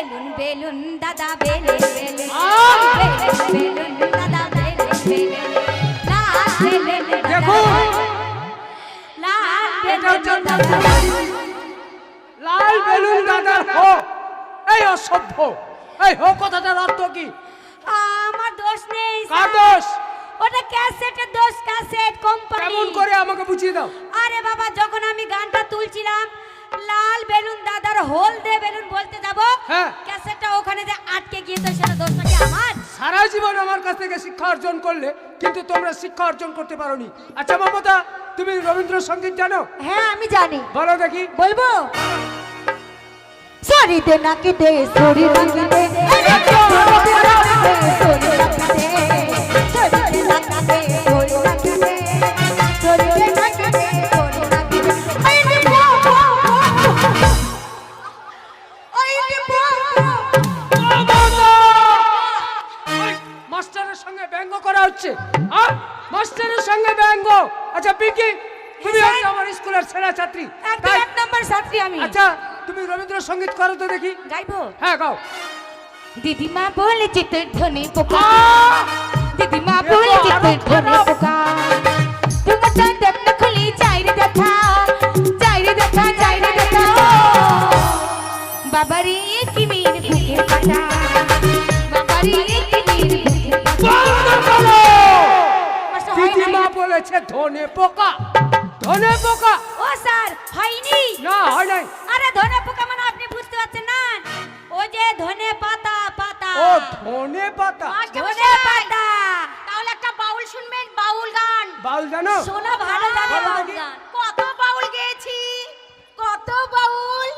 Balloon balloon দাদা balloon balloon দাদা balloon লাল বেলুন দাদা দেখুন। লাল বেলুন দাদা লাল বেলুন দাদার হো। এই অসভ্য। এই হো কথাটার অর্থ কি? আমার দোষ নেই কার দোষ? ওটা ক্যাসেটের দোষ ক্যাসেট কোম্পানি কেমন করে আমাকে বুঝিয়ে দাও? আরে বাবা যখন আমি গানটা তুলছিলাম লাল বেলুন দাদার হোল দে বেলুন বলতে যাব হ্যাঁ। ক্যাসেটটা ওখানে যে আটকে গিয়েছে সেটা দোষটা কি আমার সারা জীবন আমার কাছ থেকে শিক্ষা অর্জন করলে কিন্তু তোমরা শিক্ষা অর্জন করতে পারোনি আচ্ছা মমতা তুমি রবীন্দ্রসঙ্গীত জানো হ্যাঁ আমি জানি বলো দেখি বলব সরি দে নাকি দে সরি নাকি দে সরি আচ্ছা তুমি। হচ্ছে আমার স্কুলের সেরা ছাত্রী একদম এক নম্বর ছাত্রী আমি আচ্ছা তুমি রবীন্দ্রসঙ্গীত করো তো দেখি গাইবো হ্যাঁ গাও দিদিমা বলে চিতের ধ্বনি পোকা! দিদিমা বলে চিতের খারাপ। পোকা তোমার চাই ধনে পোকা। ধনে পোকা। ও স্যার হয়নি। না হয় নাই। আরে ধনে পোকা মানে আপনি বুঝতে পারছেন না। ও যে ধনে পাতা পাতা। ও ধনে পাতা। ধনে পাতা। তাহলে একটা বাউল শুনবেন বাউল গান। বাউল জানো? শোনা ভালো জানে বাউল গান। কত বাউল গেয়েছি কত বাউল।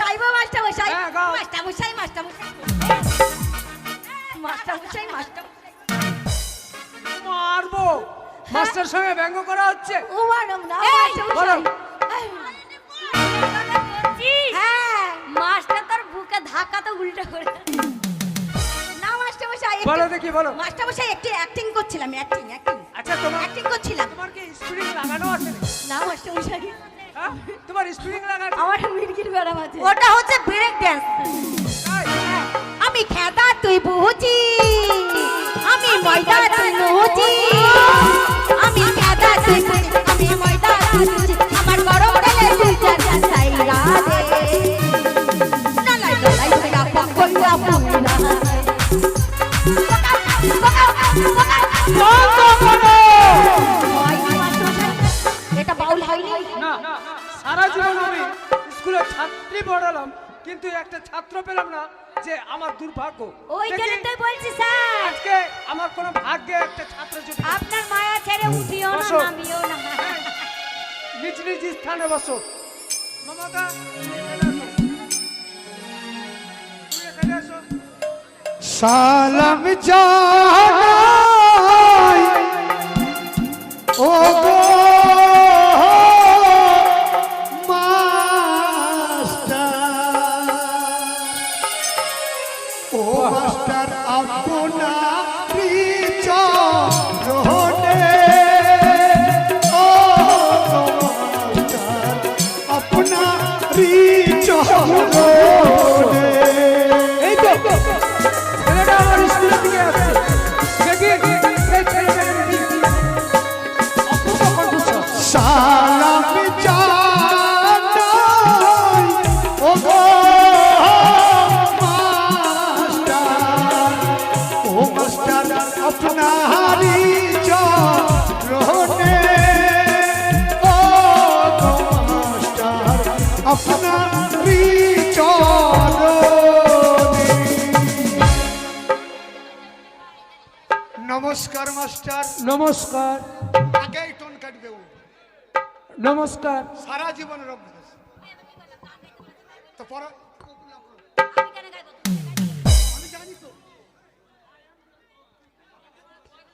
গাইবো মাস্টার মশাই হ্যাঁ, মাস্টার মশাই মাস্টার মশাই মাস্টার মশাই মাস্টার মশাই মারবো। মাস্টার সঙ্গে ব্যঙ্গ করা হচ্ছে। মাস্টার বলো। মশাই হ্যাঁ। মাস্টার তোর বুকে ধাক্কা তো উল্টো করে। না মাস্টার মশাই একটু- বলো দেখি বলো। মাস্টার মশাই একটু অ্যাক্টিং করছিলাম অ্যাক্টিং অ্যাক্টিং আচ্ছা তোমার অ্যাক্টিং করছিলাম। তোমার কি স্প্রিং লাগানো আছে না মাস্টার মশাই। হ্যাঁ? তোমার স্প্রিং লাগানো আমার মির্গির বেড়া আছে। ওটা হচ্ছে ব্রেক ড্যান্স আমি খেদা তুই বুঝি। এটা বাউল হয়নি? না সারা জীবন আমি স্কুলে ছাত্রী পড়ালাম কিন্তু একটা ছাত্র পেলাম না যে আমার দুর্ভাগ্য। ওই জন্য তুই বলছি স্যার। আজকে আমার কোনো ভাগ্যে একটা ছাত্র জুটে আপনার মায়া ছেড়ে উঠিও না। নামিও না। নিজ নিজ স্থানে বসো। মমতা সালাম আপনার নমস্কার মাস্টার। নমস্কার। আগেই টোন কাটবে ও। নমস্কার। সারা জীবনের অভ্যাস তো তো।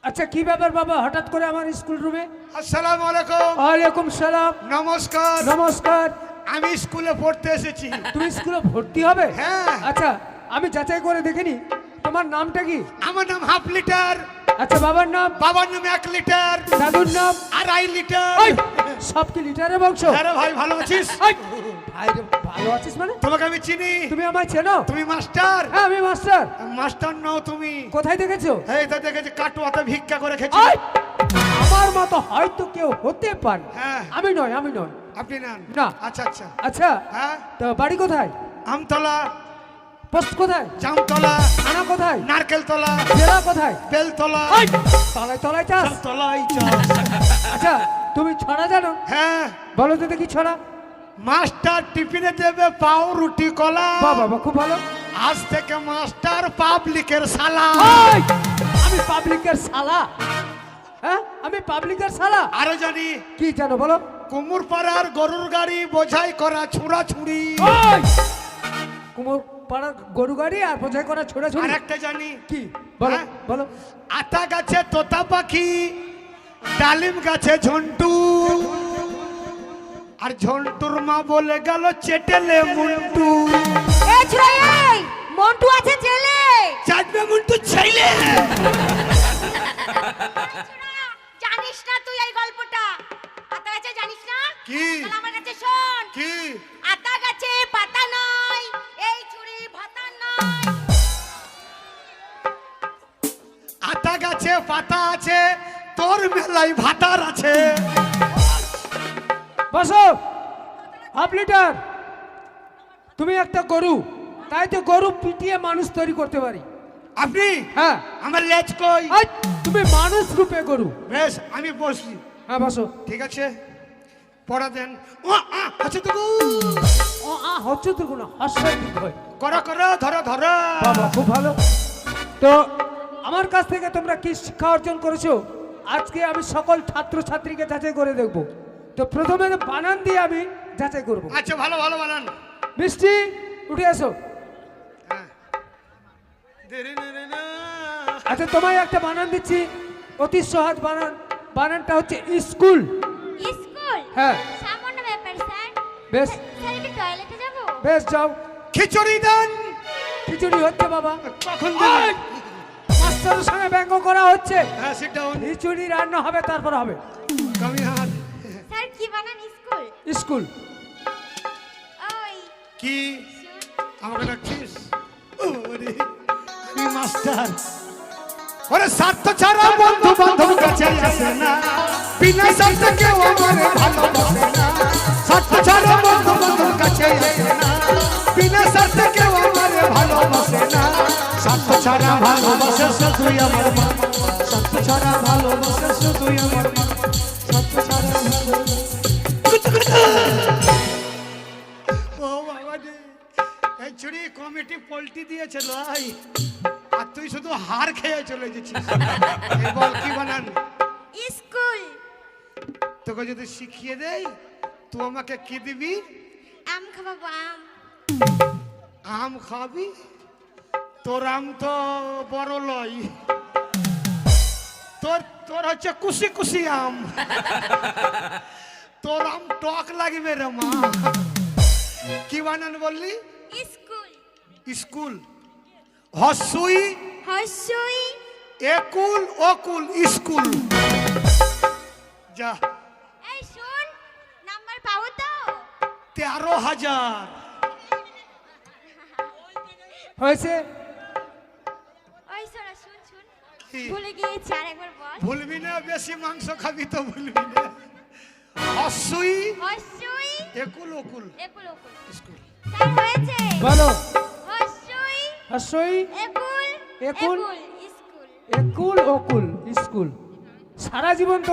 আচ্ছা কি ব্যাপার বাবা? হঠাৎ করে আমার স্কুল রুমে? আসসালামু আলাইকুম। ওয়ালাইকুম সালাম। নমস্কার। নমস্কার। আমি স্কুলে পড়তে এসেছি। তুমি স্কুলে ভর্তি হবে? হ্যাঁ। আচ্ছা আমি যাচাই করে দেখিনি। তোমার নামটা কি? আমার নাম হাফ লিটার। আচ্ছা বাবার নাম? বাবার নাম এক লিটার দাদুর নাম? আড়াই লিটার। সব কি লিটারে বংশ? আরে ভাই ভালো আছিস? ভাই ভালো আছিস মানে? তোমাকে আমি চিনি। তুমি আমায় চেনো? তুমি মাস্টার। হ্যাঁ আমি মাস্টার। মাস্টার নও তুমি। কোথায় দেখেছ? এই তো দেখেছি কাটুয়াতে ভিক্ষা করে খেয়েছি। আমার মতো হয়তো কেউ হতে পারে। হ্যাঁ। আমি নয় আমি নয়। আপনি না। আচ্ছা আচ্ছা। আচ্ছা হ্যাঁ? তো বাড়ি কোথায়? আমতলা। পোস্ট কোথায়? জামতলা থানা কোথায়? নারকেল তলা জেলা কোথায়? বেলতলা! তলায় তলায় চাস তলাই চাষ। আচ্ছা তুমি ছড়া জানো? হ্যাঁ। বলো তো দেখি ছড়া। মাস্টার টিফিনে দেবে পাও রুটি কলা। বাহ বাবা খুব ভালো। আজ থেকে মাস্টার পাবলিকের সালা! আমি পাবলিকের সালা হ্যাঁ? আমি পাবলিকের সালা আরও জানি। কি জানো বলো? কুমুর পাড়ার গরুর গাড়ি বোঝাই করা ছুড়া ছুড়ি ওই! কুমোর পাড়ার গরু গাড়ি আর বোঝাই করা ছোড়া আর ছুড়ি একটা জানি। কি? বলো হ্যাঁ? বলো। আতা গাছে তোতা পাখি ডালিম গাছে ঝন্টু। আর ঝন্টুর মা বলে গেল চেটেলে মুন্টু। পাতা আছে তোর মেলায় ভাতার আছে। বসো। Half litre. তুমি একটা গরু তাই তো গরু পিটিয়ে মানুষ তৈরি করতে পারি। আপনি? হ্যাঁ। আমার লেজ কই? তুমি মানুষ রূপে গরু। বেশ আমি বসি হ্যাঁ বসো। ঠিক আছে? পড়া দেন। ও আ, আছে তো ও আ হচ্ছে তো কোনো হাস্যের হয় করো করো ধরো ধরো। বাবা খুব ভালো। তো আমার কাছ থেকে তোমরা কি শিক্ষা অর্জন করেছ? আজকে আমি সকল ছাত্র ছাত্রীকে যাচাই করে দেখব। তো প্রথমে বানান দিয়ে আমি যাচাই করব। আচ্ছা ভালো ভালো বানান। মিষ্টি উঠে আসো হ্যাঁ। দেরি না রে না। আচ্ছা তোমায় একটা বানান দিচ্ছি। অতি সহজ বানান। বানানটা হচ্ছে স্কুল। স্কুল? হ্যাঁ। সামান্য ব্যাপার স্যার। বেশ। স্যার একটু টয়লেটে যাব? বেশ যাও। খিচুড়ি দেন। খিচুড়ি হচ্ছে বাবা। কখন! দেবেন? মাস্টারের সঙ্গে ব্যঙ্গ করা হচ্ছে। হ্যাঁ সিট ডাউন খিচুড়ি রান্না হবে তারপর হবে। কামি স্যার কি বানান স্কুল? স্কুল। ওই। কি? আমাকে ডাকছিস ওরে, আমি মাস্টার ওরে স্বার্থ ছাড়া বন্ধু বান্ধব কাছে আসে না। বিনা স্বার্থ কেউ আমার ভালোবাসে না। স্বার্থ ছাড়া বন্ধু বান্ধব কাছে আসে না। ছাড়া ভালোবাসে শুধুই আমার মা। স্বার্থ ছাড়া ভালোবাসে শুধুই আমার মা। স্বার্থ ছাড়া ও বাবা রে এই চুরি কমিটি পল্টি দিয়েছে লাই আর তুই শুধু হার খেয়ে চলে গেছিস। বল কি বানান? স্কুল। তোকে যদি শিখিয়ে দেই তুই আমাকে কি দিবি? আম খাব আম। আম খাবি? তোর আম তো বড় লই। তোর তোর হচ্ছে কুশি কুশি আম। তোর আম টক লাগবে রে মা। কি বানান বললি? স্কুল। স্কুল। হসুই হসই একুল অকুল স্কুল। যা। এই শুন নাম্বার পাবো তো। তেরো হাজার। হয়েছে? ভুলে গিয়েছি। আর একবার বল। ভুলবি না বেশি মাংস খাবি তো ভুলবি না। অসুই অসুই একুল ওকুল একুল ওকুল স্কুল। হয়েছে? বলো। অসুই অসুই একুল? একুল? স্কুল। একুল ওকুল স্কুল। সারা জীবন তো